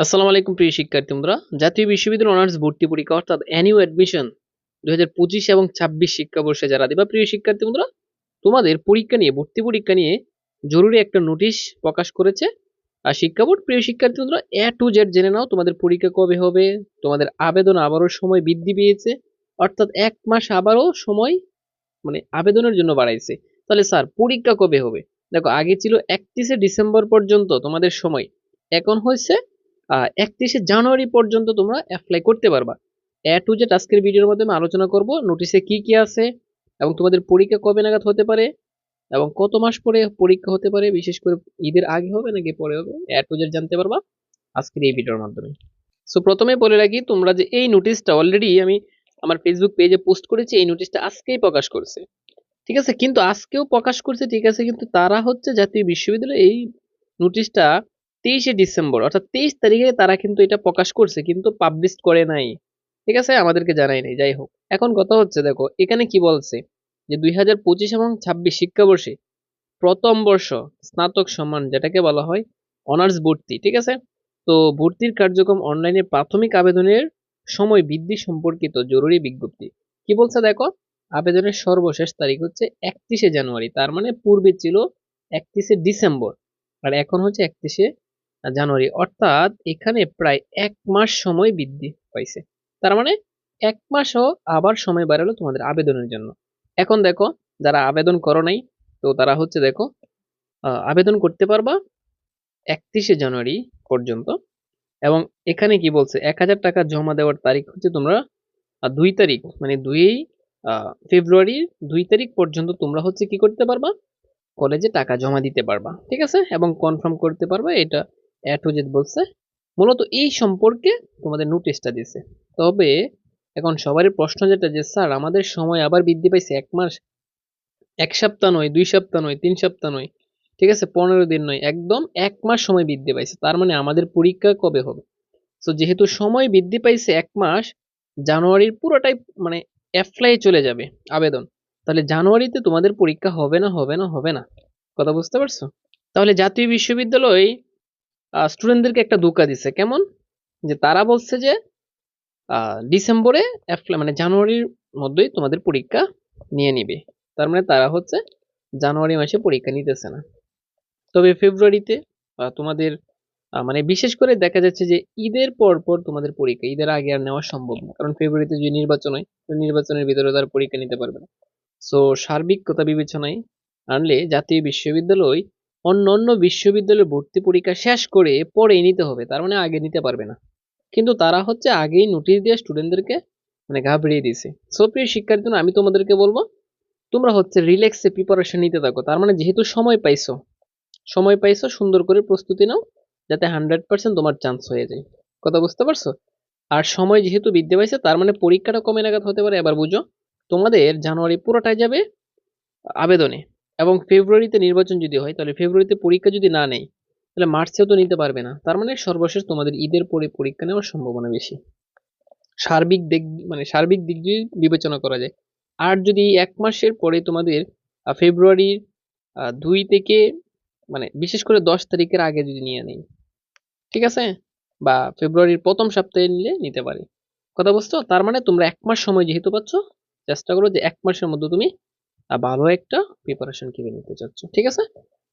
আসসালামু আলাইকুম প্রিয় শিক্ষার্থী বন্ধুরা। জাতীয় বিশ্ববিদ্যালয় অনার্স ভর্তি পরীক্ষা অর্থাৎ অ্যানিউ অ্যাডমিশন দুই হাজার পঁচিশ এবং ছাব্বিশ শিক্ষাবর্ষে যারা দেবা প্রিয় শিক্ষার্থী বন্ধুরা, তোমাদের পরীক্ষা নিয়ে, ভর্তি পরীক্ষা নিয়ে জরুরি একটা নোটিশ প্রকাশ করেছে। আর শিক্ষা বোর্ড, প্রিয় শিক্ষার্থী বন্ধুরা, এ টু জেড জেনে নাও তোমাদের পরীক্ষা কবে হবে, তোমাদের আবেদন আবারও সময় বৃদ্ধি পেয়েছে, অর্থাৎ এক মাস আবারও সময় মানে আবেদনের জন্য বাড়াইছে। তাহলে স্যার, পরীক্ষা কবে হবে? দেখো, আগে ছিল একত্রিশে ডিসেম্বর পর্যন্ত তোমাদের সময়, এখন হয়েছে একত্রিশে জানুয়ারি পর্যন্ত তোমরা অ্যাপ্লাই করতে পারবা। এ টু জেড আজকের ভিডিওর মাধ্যমে আলোচনা করব নোটিশে কি কি আছে এবং তোমাদের পরীক্ষা কবে নাগাদ হতে পারে এবং কত মাস পরে পরীক্ষা হতে পারে, বিশেষ করে ঈদের আগে হবে নাকি পরে হবে এ টু জেড জানতে পারবা আজকের এই ভিডিওর মাধ্যমে। সো প্রথমে বলে রাখি, তোমরা যে এই নোটিশটা অলরেডি আমি আমার ফেসবুক পেজে পোস্ট করেছি, এই নোটিশটা আজকেই প্রকাশ করছে। ঠিক আছে? কিন্তু আজকেও প্রকাশ করছে, ঠিক আছে? কিন্তু তারা হচ্ছে জাতীয় বিশ্ববিদ্যালয় এই নোটিশটা তেইশে ডিসেম্বর, অর্থাৎ তেইশ তারিখে তারা কিন্তু এটা প্রকাশ করছে, কিন্তু পাবলিশ করে নাই। ঠিক আছে? আমাদেরকে জানাই নাই, যাই হোক। এখন কথা হচ্ছে, দেখো, এখানে কি বলছে? যে দুই হাজার পঁচিশ এবং ছাব্বিশ শিক্ষাবর্ষে প্রথম বর্ষ স্নাতক সম্মান যেটাকে বলা হয় অনার্স ভর্তি, ঠিক আছে? তো ভর্তির কার্যক্রম অনলাইনে প্রাথমিক আবেদনের সময় বৃদ্ধি সম্পর্কিত জরুরি বিজ্ঞপ্তি। কি বলছে, দেখো? আবেদনের সর্বশেষ তারিখ হচ্ছে একত্রিশে জানুয়ারি, তার মানে পূর্বে ছিল একত্রিশে ডিসেম্বর, আর এখন হচ্ছে একত্রিশে জানুয়ারি। অর্থাৎ এখানে প্রায় এক মাস সময় বৃদ্ধি পাইছে। তার মানে এক মাসও আবার সময় বাড়ালো তোমাদের আবেদনের জন্য। এখন দেখো, যারা আবেদন করো নাই, তো তারা হচ্ছে দেখো আবেদন করতে পারবা একত্রিশে জানুয়ারি পর্যন্ত। এবং এখানে কি বলছে? এক হাজার টাকা জমা দেওয়ার তারিখ হচ্ছে তোমরা দুই তারিখ মানে দুই ফেব্রুয়ারির দুই তারিখ পর্যন্ত তোমরা হচ্ছে কি করতে পারবা? কলেজে টাকা জমা দিতে পারবা। ঠিক আছে? এবং কনফার্ম করতে পারবা এটা এ বলছে, মূলত এই সম্পর্কে তোমাদের নোটিশটা দিছে তবে এখন সবারই প্রশ্ন যেটা যে, স্যার, আমাদের সময় আবার বৃদ্ধি পাইছে এক মাস, এক সপ্তাহ নয়, দুই সপ্তাহ নয়, তিন সপ্তাহ নয়, ঠিক আছে, পনেরো দিন নয়, একদম এক মাস সময় বৃদ্ধি পাইছে, তার মানে আমাদের পরীক্ষা কবে হবে? তো যেহেতু সময় বৃদ্ধি পাইছে এক মাস, জানুয়ারির পুরোটাই মানে অ্যাপ্লাই চলে যাবে আবেদন। তাহলে জানুয়ারিতে তোমাদের পরীক্ষা হবে না হবে না হবে না, কথা বুঝতে পারছ? তাহলে জাতীয় বিশ্ববিদ্যালয় স্টুডেন্টদেরকে একটা ধোকা দিছে। কেমন? যে তারা বলছে যে ডিসেম্বরে মানে জানুয়ারির মধ্যেই তোমাদের পরীক্ষা নিয়ে নিবে। তার মানে তারা হচ্ছে জানুয়ারি মাসে পরীক্ষা নিতেছে না। তবে ফেব্রুয়ারিতে তোমাদের মানে বিশেষ করে দেখা যাচ্ছে যে ঈদের পর পর তোমাদের পরীক্ষা, ঈদের আগে আর নেওয়া সম্ভব না। কারণ ফেব্রুয়ারিতে যদি নির্বাচন হয় নির্বাচনের ভিতরে তারা পরীক্ষা নিতে পারবে না। সো সার্বিক কথা বিবেচনায় আনলে জাতীয় বিশ্ববিদ্যালয় অন্য অন্য বিশ্ববিদ্যালয়ে ভর্তি পরীক্ষা শেষ করে পরে নিতে হবে, তার মানে আগে নিতে পারবে না। কিন্তু তারা হচ্ছে আগেই নোটিশ দিয়ে স্টুডেন্টদেরকে মানে ঘাবড়িয়ে দিয়েছে। সো প্রিয় শিক্ষার্থী আমি তোমাদেরকে বলব, তোমরা হচ্ছে রিল্যাক্সে প্রিপারেশন নিতে থাকো। তার মানে যেহেতু সময় পাইছো সময় পাইছো, সুন্দর করে প্রস্তুতি নাও, যাতে হান্ড্রেড পার্সেন্ট তোমার চান্স হয়ে যায়। কথা বুঝতে পারছ? আর সময় যেহেতু বৃদ্ধি পাইছে, তার মানে পরীক্ষাটা কমে নাগাদ হতে পারে। এবার বুঝো, তোমাদের জানুয়ারি পুরোটাই যাবে আবেদনে। এবং ফেব্রুয়ারিতে নির্বাচন যদি হয়, তাহলে ফেব্রুয়ারিতে পরীক্ষা যদি না নেয় তাহলে মার্চেও তো নিতে পারবে না। তার মানে সর্বশেষ তোমাদের ঈদের পরে পরীক্ষা নেওয়ার সম্ভাবনা বেশি। সার্বিক দিক মানে সার্বিক দিক দিয়ে বিবেচনা করা যায়। আর যদি এক মাসের পরে তোমাদের ফেব্রুয়ারির দুই থেকে মানে বিশেষ করে দশ তারিখের আগে যদি নিয়ে নেই, ঠিক আছে? বা ফেব্রুয়ারির প্রথম সপ্তাহে নিলে নিতে পারে। কথা বুঝছ? তার মানে তোমরা এক মাস সময় যেহেতু পাচ্ছ, চেষ্টা করো যে এক মাসের মধ্যে তুমি ভালো একটা প্রিপারেশন কিনে নিতে চাচ্ছ, ঠিক আছে?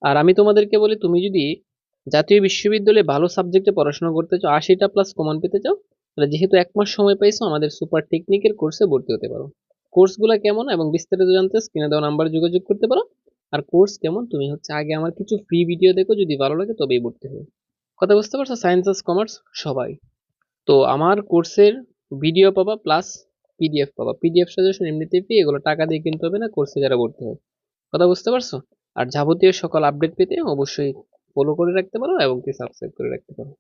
আর আমি তোমাদেরকে বলি, তুমি যদি জাতীয় বিশ্ববিদ্যালয়ে ভালো সাবজেক্টে পড়াশোনা করতে চাও আশিটা প্লাস কমন পেতে চাও, তাহলে যেহেতু এক মাস সময় পাইছো, আমাদের সুপার টেকনিকের কোর্সে ভর্তি হতে পারো। কোর্সগুলো কেমন এবং বিস্তারিত জানতে স্ক্রিনে দেওয়া নাম্বারে যোগাযোগ করতে পারো। আর কোর্স কেমন, তুমি হচ্ছে আগে আমার কিছু ফ্রি ভিডিও দেখো, যদি ভালো লাগে তবেই ভর্তি হবে কথা বুঝতে পারছ? সায়েন্স কমার্স সবাই। তো আমার কোর্সের ভিডিও পাবা প্লাস পিডিএফ পাবা। পিডিএফ সাজেশন এমনিতেই পেয়ে এগুলো টাকা দিয়ে কিনতে হবে না কোর্সে যারা ভর্তি হয়। কথা বুঝতে পারছ? আর যাবতীয় সকল আপডেট পেতে অবশ্যই ফলো করে রাখতে পারো এবং কি সাবস্ক্রাইব করে রাখতে পারো।